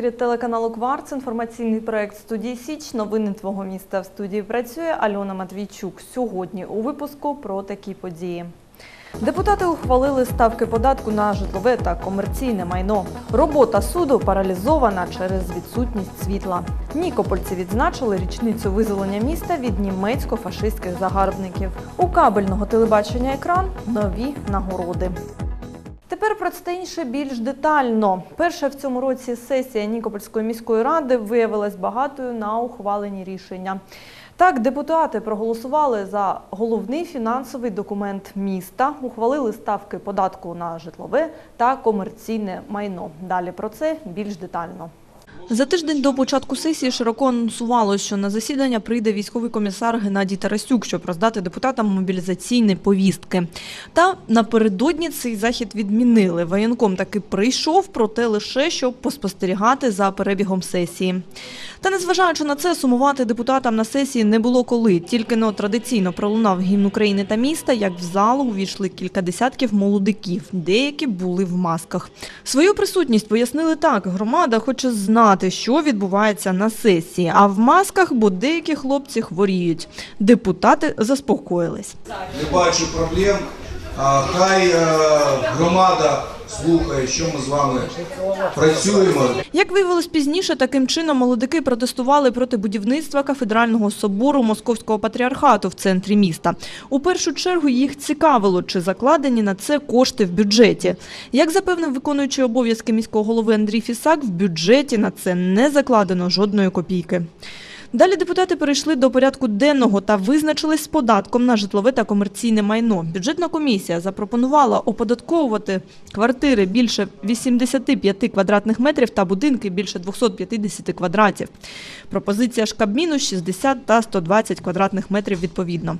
ефірі телеканалу Кварц. Інформаційний проект студії Січ. Новини твого міста в студії працює Альона Матвійчук. Сьогодні у випуску про такі події. Депутати ухвалили ставки податку на житлове та комерційне майно. Робота суду паралізована через відсутність світла. Нікопольці відзначили річницю визволення міста від німецько-фашистських загарбників. У кабельного телебачення екран нові нагороди. Тепер про це інше більш детально. Перша в цьому році сесія Нікопольської міської ради виявилась багатою на ухвалені рішення. Так, депутати проголосували за головний фінансовий документ міста, ухвалили ставки податку на житлове та комерційне майно. Далі про це більш детально. За тиждень до початку сесії широко анонсувало, що на засідання прийде військовий комісар Геннадій Тарасюк, щоб роздати депутатам мобілізаційні повістки. Та напередодні цей захід відмінили. Воєнком таки прийшов, проте лише щоб поспостерігати за перебігом сесії. Та незважаючи на це, сумувати депутатам на сесії не було коли. Тільки но традиційно пролунав гімн України та міста, як в залу увійшли кілька десятків молодиків. Деякі були в масках. Свою присутність пояснили так: громада хоче знати, що відбувається на сесії, а в масках, бо деякі хлопці хворіють. Депутати заспокоїлись. Не бачу проблем. Хай е, громада слухає, що ми з вами працюємо. Як виявилось пізніше, таким чином молодики протестували проти будівництва кафедрального собору Московського патріархату в центрі міста. У першу чергу їх цікавило, чи закладені на це кошти в бюджеті. Як запевнив виконуючий обов'язки міського голови Андрій Фісак, в бюджеті на це не закладено жодної копійки. Далі депутати перейшли до порядку денного та визначились з податком на житлове та комерційне майно. Бюджетна комісія запропонувала оподатковувати квартири більше 85 квадратних метрів та будинки більше 250 квадратів. Пропозиція ж Кабміну 60 та 120 квадратних метрів відповідно.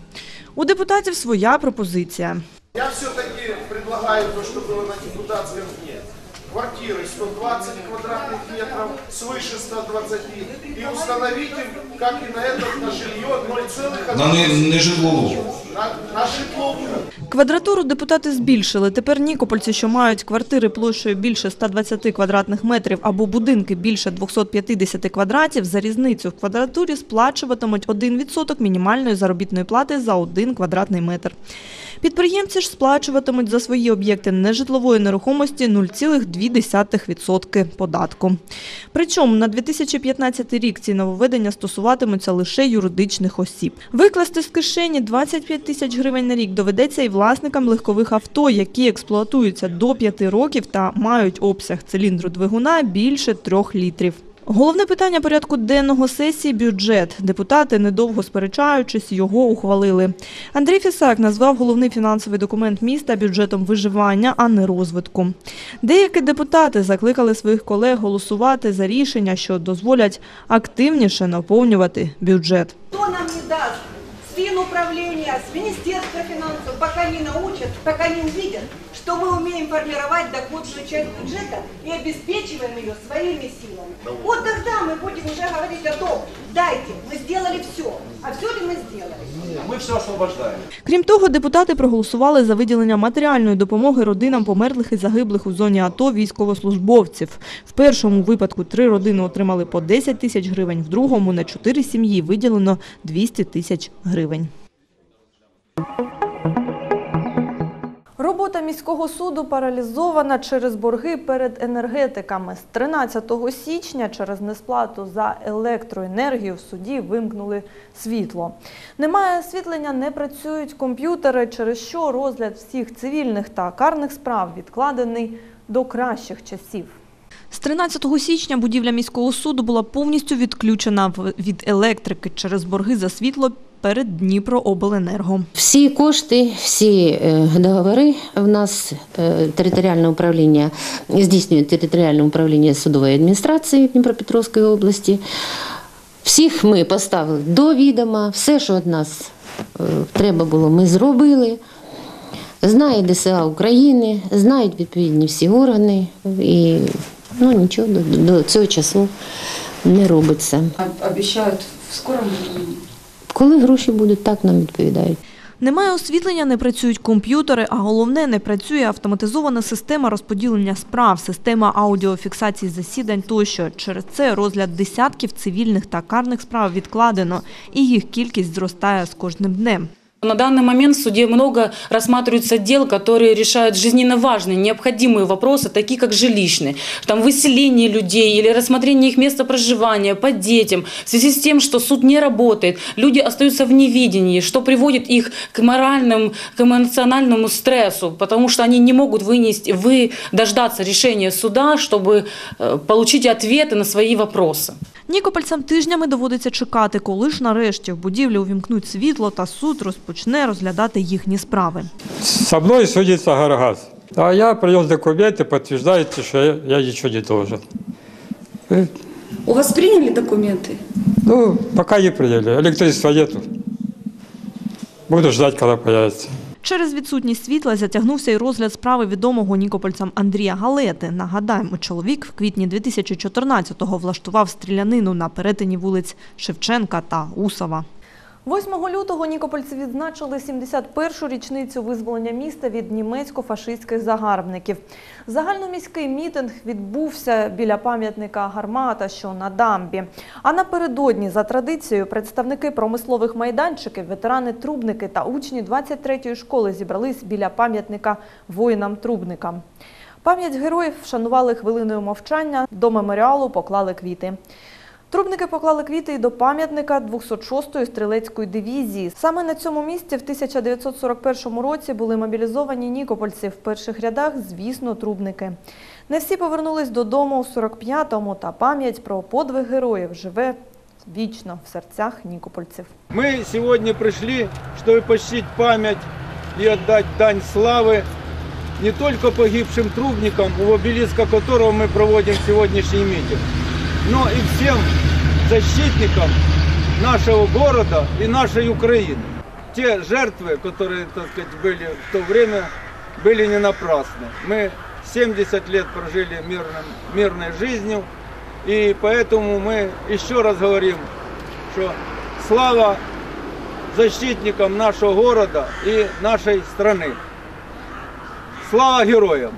У депутатів своя пропозиція. Я все-таки предлагаю то, что было на депутатском дне Квартиры 120 квадратных метров, свыше 120, и установить им, как и на этом, на жилье 0,1 На не, Квадратуру депутати збільшили. Тепер нікопольці, що мають квартири площею більше 120 квадратних метрів або будинки більше 250 квадратів, за різницю в квадратурі сплачуватимуть 1% мінімальної заробітної плати за один квадратний метр. Підприємці ж сплачуватимуть за свої об'єкти нежитлової нерухомості 0,2% податку. Причому на 2015 рік ці нововведення стосуватимуться лише юридичних осіб. Викласти з кишені 25 тисяч гривень на рік доведеться і власникам легкових авто, які експлуатуються до 5 років та мають обсяг циліндру двигуна більше 3 літрів. Головне питання порядку денного сесії – бюджет. Депутати, недовго сперечаючись, його ухвалили. Андрій Фісак назвав головний фінансовий документ міста бюджетом виживання, а не розвитку. Деякі депутати закликали своїх колег голосувати за рішення, що дозволять активніше наповнювати бюджет. Кто нам не даст с финуправления, с Министерства финансов, пока не научат, пока не увидят, что мы умеем формировать доходную часть бюджета и обеспечиваем ее своими силами. Вот тогда мы будем уже говорить о том, дайте, мы сделали все. А все ли мы сделали? Мы все освобождаем. Крім того, депутати проголосували за виділення матеріальної допомоги родинам померлих і загиблих у зоні АТО військовослужбовців. В першому випадку три родини отримали по 10 тисяч гривень, в другому на чотири сім'ї виділено 200 тисяч гривень. Робота міського суду паралізована через борги перед енергетиками. З 13 січня через несплату за електроенергію в суді вимкнули світло. Немає освітлення, не працюють комп'ютери, через що розгляд всіх цивільних та карних справ відкладений до кращих часів. З 13 січня будівля міського суду була повністю відключена від електрики через борги за світло перед Дніпрообленерго. Всі кошти, всі е, договори в нас е, територіальне управління здійснює територіальне управління судової адміністрації Дніпропетровської області. Всіх ми поставили до відома, все, що від нас е, треба було, ми зробили. Знає ДСА України, знають відповідні всі органи, і ну, нічого до, до цього часу не робиться. Об- Обещают в скором времени. Коли гроші будуть, так нам відповідають. Немає освітлення, не працюють комп'ютери, а головне, не працює автоматизована система розподілення справ, система аудіофіксації засідань тощо. Через це розгляд десятків цивільних та карних справ відкладено, і їх кількість зростає з кожним днем. На данный момент в суде много рассматриваются дел, которые решают жизненно важные, необходимые вопросы, такие как жилищные, там выселение людей или рассмотрение их места проживания по детям. В связи с тем, что суд не работает, люди остаются в невидении, что приводит их к моральному, к эмоциональному стрессу, потому что они не могут вынести, вы, дождаться решения суда, чтобы э, получить ответы на свои вопросы. Нікопольцям тижнями доводиться чекати, коли ж нарешті в будівлі увімкнуть світло та суд розпочне розглядати їхні справи. Со мной судится Гаргаз. А я привез документы, подтверждаете, что я, я ничего не должен. Э, У вас приняли документы? Ну, пока не приняли. Электричества нету. Буду ждать, когда появится. Через відсутність світла затягнувся й розгляд справи відомого нікопольцям Андрія Галети. Нагадаємо, чоловік в квітні 2014-го влаштував стрілянину на перетині вулиць Шевченка та Усова. 8 лютого нікопольці відзначили 71-шу річницю визволення міста від німецько-фашистських загарбників. Загальноміський мітинг відбувся біля пам'ятника гармата, що на дамбі. А напередодні, за традицією, представники промислових майданчиків, ветерани-трубники та учні 23-ї школи зібрались біля пам'ятника воїнам-трубникам. Пам'ять героїв вшанували хвилиною мовчання, до меморіалу поклали квіти. Трубники поклали квіти і до пам'ятника 206-ї стрілецької дивізії. Саме на цьому місці в 1941 році були мобілізовані нікопольці. В перших рядах, звісно, трубники. Не всі повернулись додому у 45-му, та пам'ять про подвиг героїв живе вічно в серцях нікопольців. Мы сегодня пришли, чтобы почтить память и отдать дань славы не только погибшим трубникам, у обелиска которого мы проводим сегодняшний митинг, но и всем защитникам нашего города и нашей Украины. Те жертвы, которые, так сказать, были в то время, были не напрасны. Мы 70 лет прожили мирным, мирной жизнью, и поэтому мы еще раз говорим, что слава защитникам нашего города и нашей страны. Слава героям!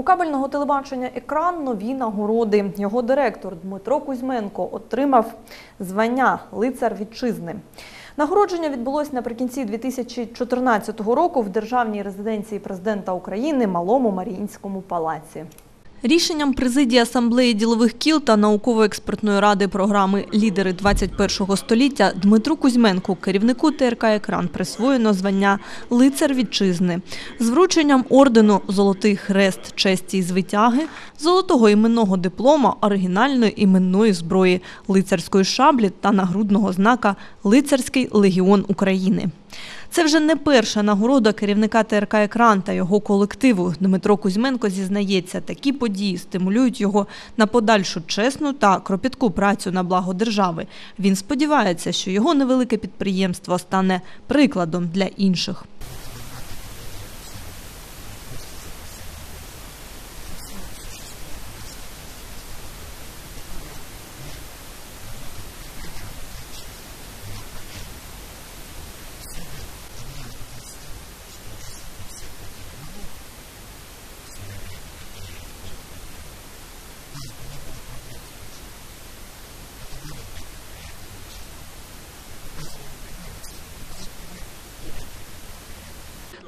У кабельного телебачення екран нові нагороди. Його директор Дмитро Кузьменко отримав звання лицар вітчизни. Нагородження відбулось наприкінці 2014 року в державній резиденції президента України Малому Маріїнському палаці. Рішенням президії Асамблеї ділових кіл та науково-експертної ради програми Лідери 21 століття Дмитру Кузьменку, керівнику ТРК Екран, присвоєно звання Лицар вітчизни з врученням ордену Золотий хрест честі і звитяги, золотого іменного диплома оригінальної іменної зброї, лицарської шаблі та нагрудного знака Лицарський легіон України. Це вже не перша нагорода керівника ТРК «Екран» та його колективу. Дмитро Кузьменко зізнається, такі події стимулюють його на подальшу чесну та кропітку працю на благо держави. Він сподівається, що його невелике підприємство стане прикладом для інших.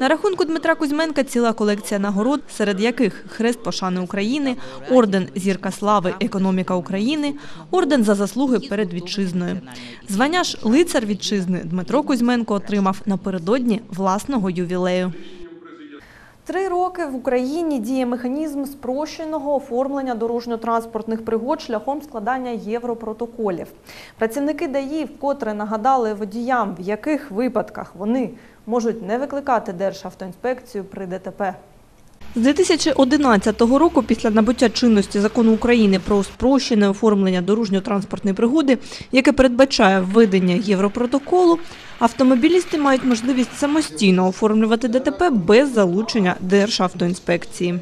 На рахунку Дмитра Кузьменка ціла колекція нагород, серед яких Хрест пошани України, орден Зірка слави Економіка України, орден за заслуги перед вітчизною. Звання ж лицар вітчизни Дмитро Кузьменко отримав напередодні власного ювілею. Три роки в Україні діє механізм спрощеного оформлення дорожньо-транспортних пригод шляхом складання європротоколів. Працівники ДАІ вкотре нагадали водіям, в яких випадках вони можуть не викликати Державтоінспекцію при ДТП. З 2011 року, після набуття чинності закону України про спрощене оформлення дорожньо-транспортної пригоди, яке передбачає введення європротоколу, автомобілісти мають можливість самостійно оформлювати ДТП без залучення Державтоінспекції.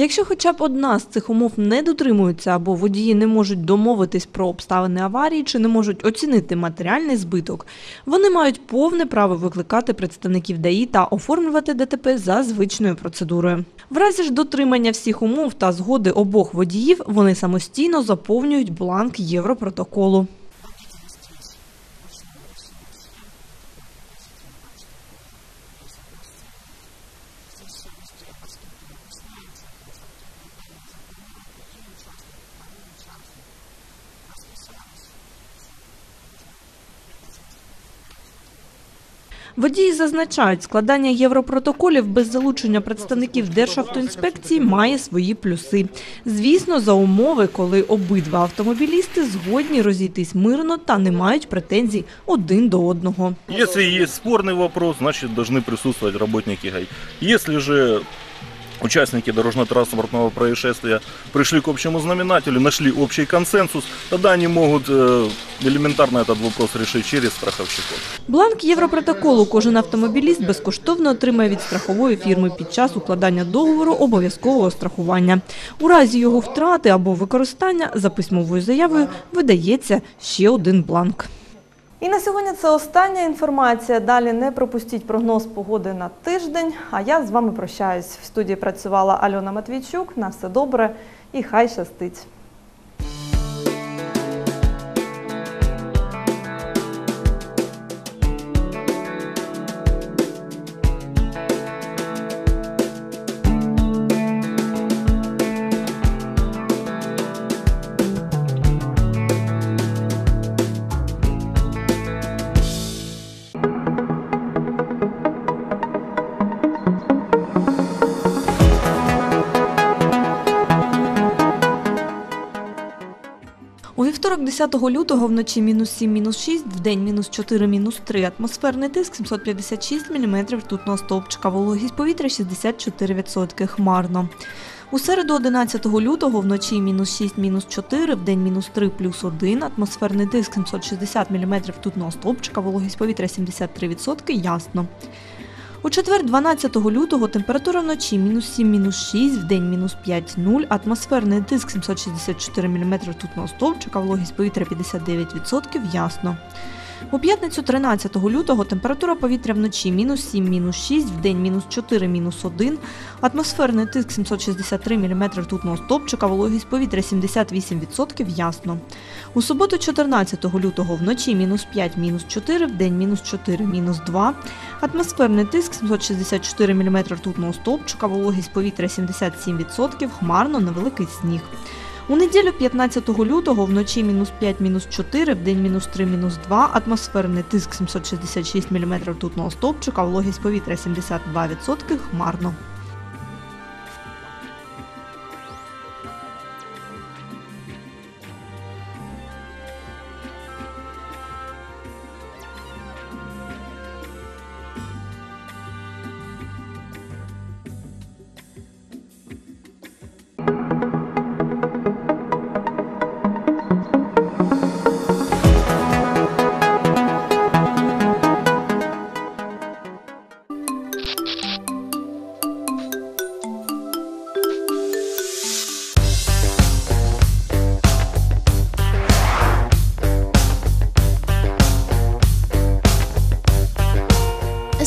Якщо хоча б одна з цих умов не дотримується або водії не можуть домовитись про обставини аварії чи не можуть оцінити матеріальний збиток, вони мають повне право викликати представників ДАІ та оформлювати ДТП за звичною процедурою. В разі ж дотримання всіх умов та згоди обох водіїв вони самостійно заповнюють бланк Європротоколу. Водії зазначають, складання європротоколів без залучення представників Державтоінспекції має свої плюси. Звісно, за умови, коли обидва автомобілісти згодні розійтись мирно та не мають претензій один до одного. Якщо є спорний вопрос, значить повинні присутствувати працівники ГАИ. Якщо же участники дорожно-транспортного происшествия пришли к общему знаменателю, нашли общий консенсус, тогда они могут э, элементарно этот вопрос решить через страховщиков. Бланк Європротоколу кожен автомобіліст безкоштовно отримає від страхової фірми під час укладання договору обов'язкового страхування. У разі його втрати або використання за письмовою заявою видається ще один бланк. І на сьогодні це остання інформація. Далі не пропустіть прогноз погоди на тиждень. А я з вами прощаюсь. В студії працювала Альона Матвійчук. На все добре і хай щастить. У вівторок 10 лютого вночі мінус 7, мінус 6, вдень мінус 4, мінус 3. Атмосферний тиск 756 мм ртутного стовпчика, вологість повітря 64%, хмарно. У середу 11 лютого вночі мінус 6, мінус 4, вдень мінус 3, плюс 1, атмосферний тиск 760 мм ртутного стовпчика, вологість повітря 73%, ясно. У четвер, 12 лютого, температура вночі мінус 7, мінус 6, день мінус 5, 0, атмосферний тиск 764 мм ртутного стовпчика, вологість повітря 59%, ясно. У п'ятницю 13 лютого температура повітря вночі мінус 7, мінус 6, вдень мінус 4, мінус 1, атмосферний тиск 763 мм ртутного стовпчика, вологість повітря 78%, ясно. У суботу 14 лютого вночі мінус 5, мінус 4, вдень мінус 4, мінус 2, атмосферний тиск 764 мм ртутного стовпчика, вологість повітря 77%, хмарно, невеликий сніг. У неділю 15 лютого вночі мінус 5, мінус 4, вдень мінус 3, мінус 2, атмосферний тиск 766 мм ртутного стовпчика, вологість повітря 72%, хмарно.